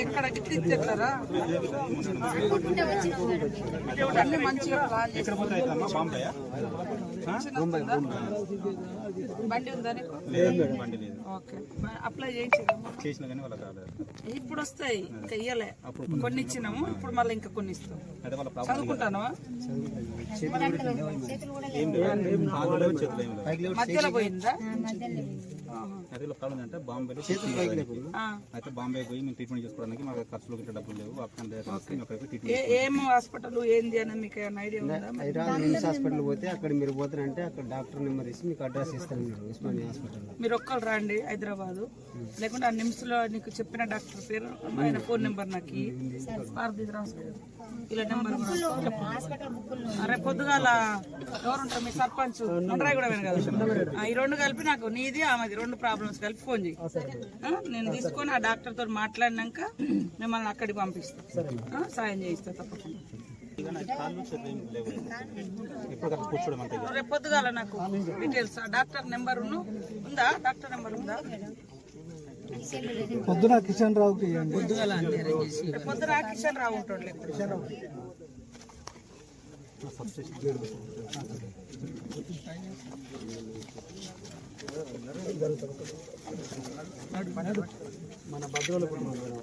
ఎక్కడ అన్ని మంచిగా ప్లాన్ చేసి పోతాయి బండి ఉందా ఓకే అప్లై చేయించదమ్మా కానీ వాళ్ళకి రాలేదు ఇప్పుడు వస్తాయి. ఇంకా ఇయ్యలే. కొన్ని ఇచ్చినాము ఇప్పుడు మళ్ళీ ఇంకా కొన్ని ఇస్తాం చదువుకుంటాను మధ్యలో పోయిందా? ప్రాబ్లం అంటే బాంబేలో ఆ. అయితే బాంబే పోయి మేము ట్రీట్మెంట్ చేసుకోవడానికి మాకు ఖర్చులు గిట్ల డబ్బులు లేవు. అక్కడ ఏ హాస్పిటల్ ఏంది అని మీకు ఐడియా ఉందా? హాస్పిటల్ పోతే అక్కడ మీరు పోతారంటే అక్కడ డాక్టర్ నెంబర్ ఇచ్చి మీకు అడ్రస్ ఇస్తాను మీరు ఉస్మానియా హాస్పిటల్లో. మీరు ఒక్కరు రండి హైదరాబాద్. లేకుంటే ఆ నిమ్స్లో నీకు చెప్పిన డాక్టర్ పేరు ఆయన ఫోన్ నెంబర్ నాకు రాసుకో. ఇలా నెంబర్ రేపు పొద్దుగాల ఎవరుంటారు మీ సర్పంచ్? ఉండరాయి కూడా విను కదా ఈ రెండు కలిపి నాకు నీది ఆమెది రెండు ప్రాబ్లమ్స్ కలిపి ఫోన్ చేయి నేను తీసుకొని ఆ డాక్టర్ తోటి మాట్లాడినాక మిమ్మల్ని అక్కడికి పంపిస్తాను సాయం చేయిస్తా తప్పకుండా. రేపు పొద్దుగాల నాకు డీటెయిల్స్ డాక్టర్ నెంబర్ ఉందా? డాక్టర్ నెంబర్ ఉందా? పొద్దున కిషన్ రావుకి పొద్దున కిషన్ రావు ఉంటాడు. మన భద్రలో భద్రలో.